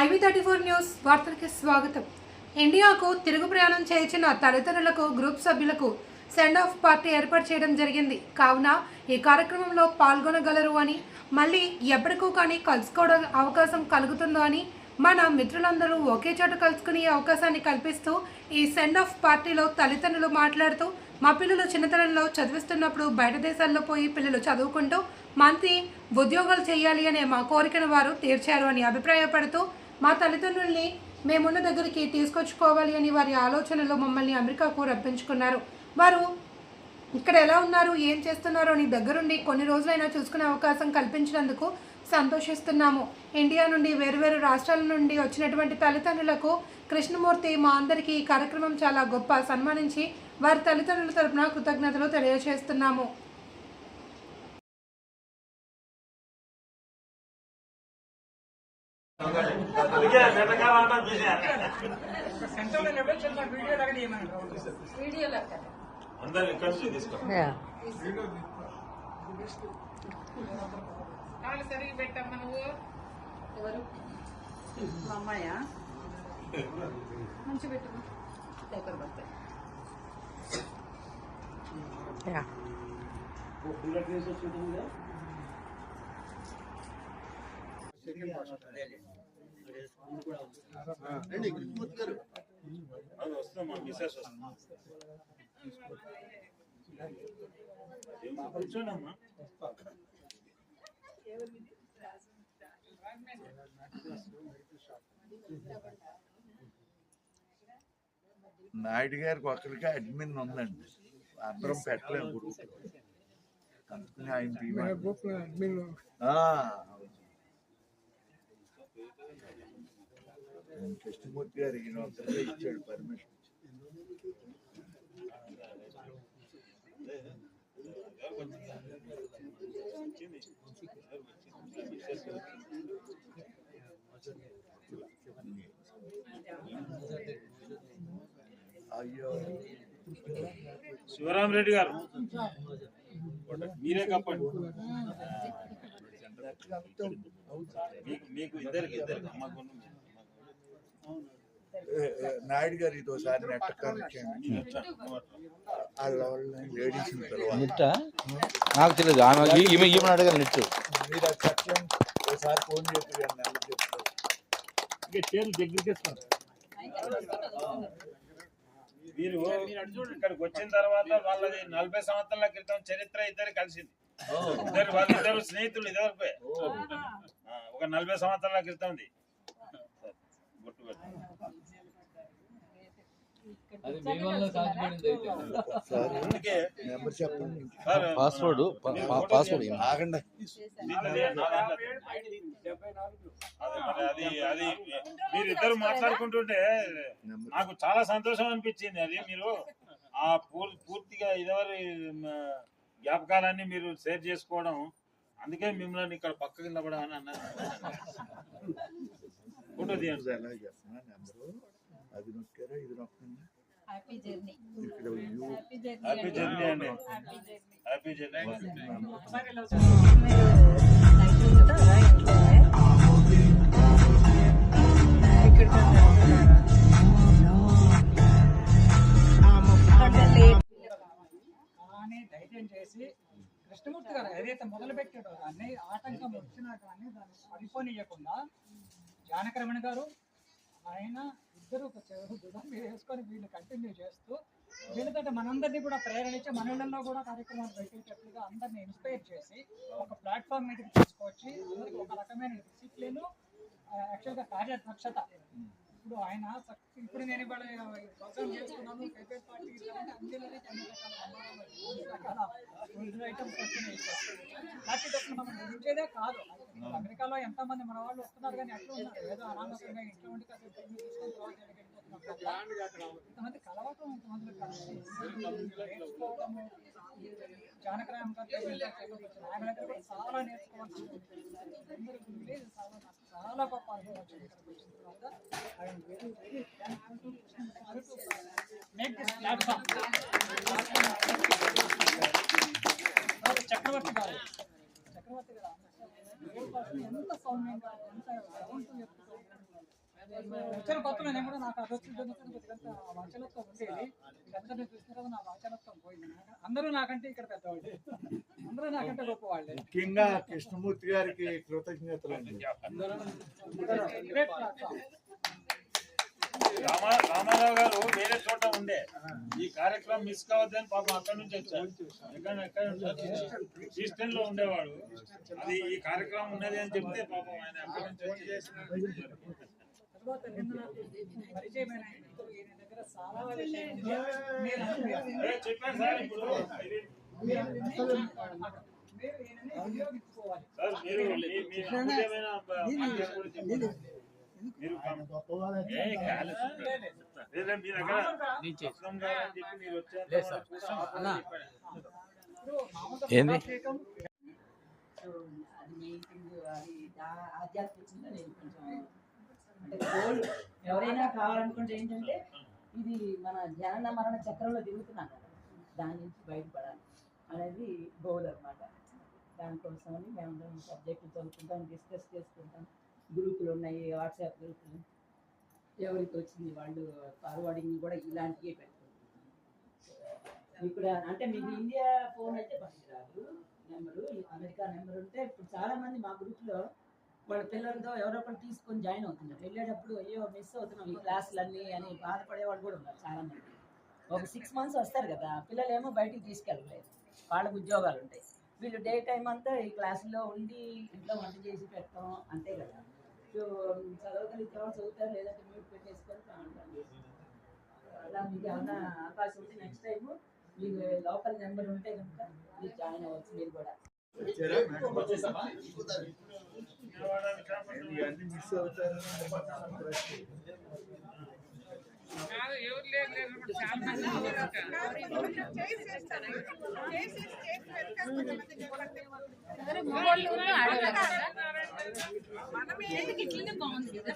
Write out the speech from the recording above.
Ivy thirty four news వార్తలకి స్వాగతం. ఇండియాకు తిరుగు ప్రయాణం చేయించిన తల్లిదండ్రులకు గ్రూప్ సభ్యులకు సెండ్ ఆఫ్ పార్టీ ఏర్పాటు చేయడం జరిగింది. కావున ఈ కార్యక్రమంలో పాల్గొనగలరు అని మళ్ళీ ఎప్పటికూ కానీ కలుసుకోవడం అవకాశం కలుగుతుందో అని మన మిత్రులందరూ ఒకే చోట కలుసుకునే అవకాశాన్ని కల్పిస్తూ ఈ సెండ్ ఆఫ్ పార్టీలో తల్లిదండ్రులు మాట్లాడుతూ మా పిల్లలు చిన్నతనంలో చదివిస్తున్నప్పుడు బయట దేశాల్లో పోయి పిల్లలు చదువుకుంటూ మంత్రి ఉద్యోగాలు చేయాలి అనే మా కోరికను వారు తీర్చారు అని అభిప్రాయపడుతూ మా తల్లిదండ్రుల్ని మేమున్న దగ్గరికి తీసుకొచ్చుకోవాలి అని వారి ఆలోచనలో మమ్మల్ని అమెరికాకు రప్పించుకున్నారు. వారు ఇక్కడ ఎలా ఉన్నారు ఏం చేస్తున్నారో నీ దగ్గరుండి కొన్ని రోజులైనా చూసుకునే అవకాశం కల్పించినందుకు సంతోషిస్తున్నాము. ఇండియా నుండి వేరువేరు రాష్ట్రాల నుండి వచ్చినటువంటి తల్లిదండ్రులకు కృష్ణమూర్తి మా అందరికీ ఈ కార్యక్రమం చాలా గొప్ప సన్మానించి వారి తల్లిదండ్రుల తరపున కృతజ్ఞతలు తెలియజేస్తున్నాము అందరిని కలిసి తీసుకో. కాళ్ళు సరిగి పెట్టమ్మా నువ్వు. అమ్మాయా? మంచి పెట్టు. పేపర్ పడతాయి. అది మా వస్తుంది ఏమ్మా, కూర్చోండమ్మా నాయుడు గారికి ఒకరికి అడ్మిన్ ఉందండి. అందరం పెట్టలేము. అందుకని. ఆయన కృష్ణమూర్తి గారు ఈయన ఒక్కరికే ఇచ్చాడు పర్మిషన్ అయ్యో. శివరామరెడ్డి గారు. మీరే కప్పండి. నాయుడు గారు ఇది ఒకసారి లేడీస్ నిట్ట నాకు తెలియదు ఆమె ఈమె ఈమె అడగాలి నిట్టు. మీరు చెప్పండి ఒకసారి ఫోన్ చెప్తారు మీరు ఇక్కడికి వచ్చిన తర్వాత వాళ్ళది నలభై సంవత్సరాల క్రితం చరిత్ర ఇద్దరు కలిసింది. ఇద్దరు వాళ్ళిద్దరు స్నేహితులు ఇదివరకే ఆ, ఒక నలభై సంవత్సరాల సార్ పాస్వర్డ్ పాస్వర్డ్ ఆగండి. అది మరి అది అది మీరు ఇద్దరు మాట్లాడుకుంటుంటే నాకు చాలా సంతోషం అనిపించింది అది మీరు. ఆ పూర్- పూర్తిగా ఇదివరి మ, జ్ఞాపకాలన్నీ మీరు షేర్ చేసుకోవడం అందుకే మిమ్మల్ని ఇక్కడ పక్కకి నిలబడమని అన్నారు. ఫోటో తీయండి. సార్ అది నొక్కారా ఇది నొక్కండి. హ్యాపీ జర్నీ హ్యాపీ జర్నీ అండి. హ్యాపీ జర్నీ అని ధైర్యం చేసి కృష్ణమూర్తి గారు ఏదైతే మొదలుపెట్టాడో దాన్ని ఆటంకం వచ్చినా కానీ దాన్ని పడిపోనియకుండా జానకరమణ గారు ఆయన ఇద్దరు ఒక చెరువు కూడా మీరు వేసుకొని వీళ్ళు కంటిన్యూ చేస్తూ వీళ్ళతో మనందరినీ కూడా ప్రేరణించి మనలో కూడా కార్యక్రమాలు పెట్టేటట్లుగా అందరినీ ఇన్స్పైర్ చేసి ఒక ప్లాట్ఫామ్ మీదకి తీసుకొచ్చి అందరికి ఒక రకమైన డిసిప్లిన్ యాక్చువల్గా కార్యదక్షత. ఇప్పుడు ఆయన ఇప్పుడు నేను ఇవాళ ప్రోగ్రామ్ చేస్తున్నాను క్రికెట్ పార్టీ ఇట్లా అందులోనే కొన్ని రకాల రకాల ఫుడ్ ఐటమ్స్ వచ్చినాయి పార్టీ మనం కాదు. అమెరికాలో ఎంతమంది మన వాళ్ళు వస్తున్నారు కానీ ఎట్లా ఉన్నారు. ఏదో అనామకంగా ఇంట్లో ఉండి కాసేపు టీవీ కొంతమంది కలవటం కొంతమంది నేర్చుకోవడము జానకరామ్ గారు ఆయన దగ్గర కూడా చాలా నేర్చుకోవాల్సి చాలా గొప్ప అనుభవం వచ్చింది తర్వాత. వెరీ వెరీ వచ్చిన కొత్తలో నేను కూడా నాకు అది వచ్చింది కొద్దిగా వాచనత్వం ఉండేది. ఇదంతా నేను చూసిన నా వాచనత్వం పోయింది. అందరూ నాకంటే ఇక్కడ పెద్దవాళ్ళు. అందరూ నాకంటే గొప్ప వాళ్ళే ముఖ్యంగా కృష్ణమూర్తి గారికి కృతజ్ఞతలు రామారావు గారు వేరే చోట ఉండే. ఈ కార్యక్రమం మిస్ కావద్దని పాపం అక్కడి నుంచి వచ్చారు. ఎక్కడ ఎక్కడ ఈస్టర్న్లో ఉండేవాడు. అది ఈ కార్యక్రమం ఉన్నది అని చెప్తే పాపం ఆయన అక్కడి నుంచి వచ్చి తర్వాత నిన్న నాకు పరిచయమైన ఈయన దగ్గర చాలా ఏంది? పట్టాభిషేకం ఆధ్యాత్మికంగా నేను కొంచెం అంటే గోల్ ఎవరైనా కావాలనుకుంటే ఏంటంటే ఇది మన జనన మరణ చక్రంలో తిరుగుతున్నాం కదా. దాని నుంచి బయటపడాలి అనేది గోల్ అనమాట దానికోసమని మేము సబ్జెక్టు చదువుకుంటాం డిస్కస్ చేసుకుంటాం. గ్రూపులు ఉన్నాయి వాట్సాప్ గ్రూపులు. ఎవరికి వచ్చింది వాళ్ళు ఫార్వర్డింగ్ కూడా ఇలాంటివే పెట్టుకుంటున్నాం. ఇప్పుడు అంటే మీకు ఇండియా ఫోన్ అయితే పనికిరాదు. నెంబరు అమెరికా నెంబర్ ఉంటే ఇప్పుడు చాలామంది మా గ్రూప్లో వాళ్ళ పిల్లలతో ఎవరో ఒకరు తీసుకొని జాయిన్ అవుతున్నారు. వెళ్ళేటప్పుడు అయ్యో మిస్ అవుతున్నాం ఈ క్లాసులన్నీ అని బాధపడే వాళ్ళు కూడా ఉన్నారు చాలా మంది ఒక సిక్స్ మంత్స్ వస్తారు కదా పిల్లలు ఏమో బయటికి తీసుకెళ్ళలేదు వాళ్ళకు ఉద్యోగాలు ఉంటాయి. వీళ్ళు డే టైం అంతా ఈ క్లాసులో ఉండి ఇంట్లో వంట చేసి పెట్టడం అంతే కదా. సో చదవగలిగితే చదువుతారు లేదంటే మ్యూట్ పెట్టేసుకొని అలా మీకు ఏమైనా అవకాశం ఉంటే నెక్స్ట్ టైం మీకు లోకల్ నెంబర్ ఉంటే కనుక మీరు జాయిన్ అవ్వచ్చు మీరు కూడా. విశాఖపట్నం ఇవన్నీ మిస్ అవుతారు ఎందుకు ఇట్లనే బాగుంది? కదా.